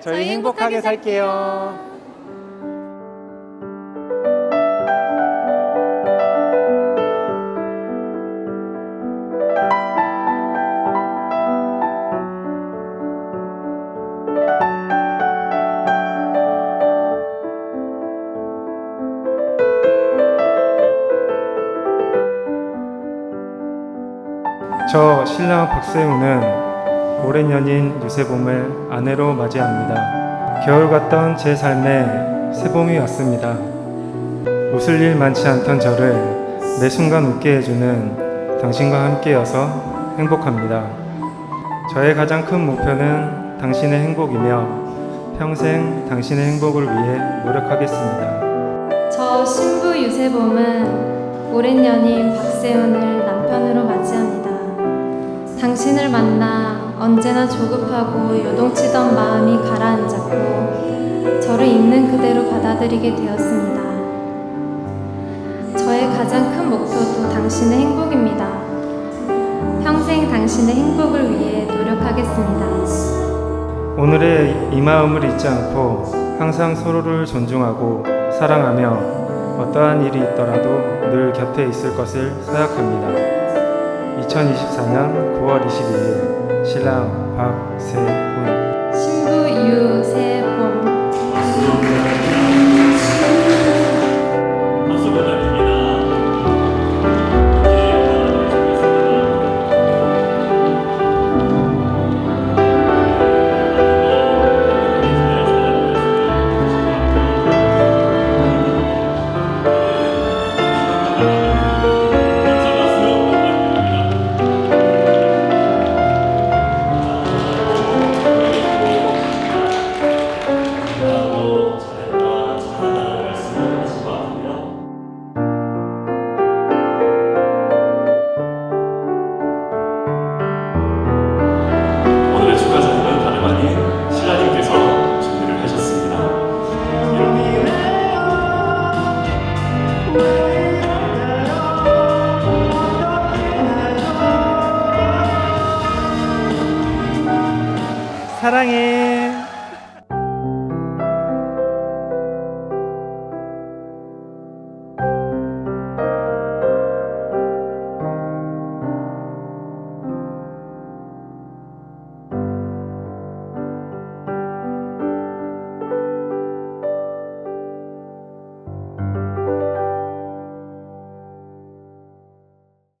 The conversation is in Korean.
저희 행복하게 살게요. 저 신랑 박세우는 오랜 연인 유세봄을 아내로 맞이합니다. 겨울 같던 제 삶에 새봄이 왔습니다. 웃을 일 많지 않던 저를 매 순간 웃게 해주는 당신과 함께여서 행복합니다. 저의 가장 큰 목표는 당신의 행복이며 평생 당신의 행복을 위해 노력하겠습니다. 저 신부 유세봄은 오랜 연인 박세훈을 남편으로 언제나 조급하고 요동치던 마음이 가라앉았고 저를 있는 그대로 받아들이게 되었습니다. 저의 가장 큰 목표도 당신의 행복입니다. 평생 당신의 행복을 위해 노력하겠습니다. 오늘의 이 마음을 잊지 않고 항상 서로를 존중하고 사랑하며 어떠한 일이 있더라도 늘 곁에 있을 것을 생각합니다. 2024년 9월 22일 신랑 박세훈. 신부 유세 사랑해.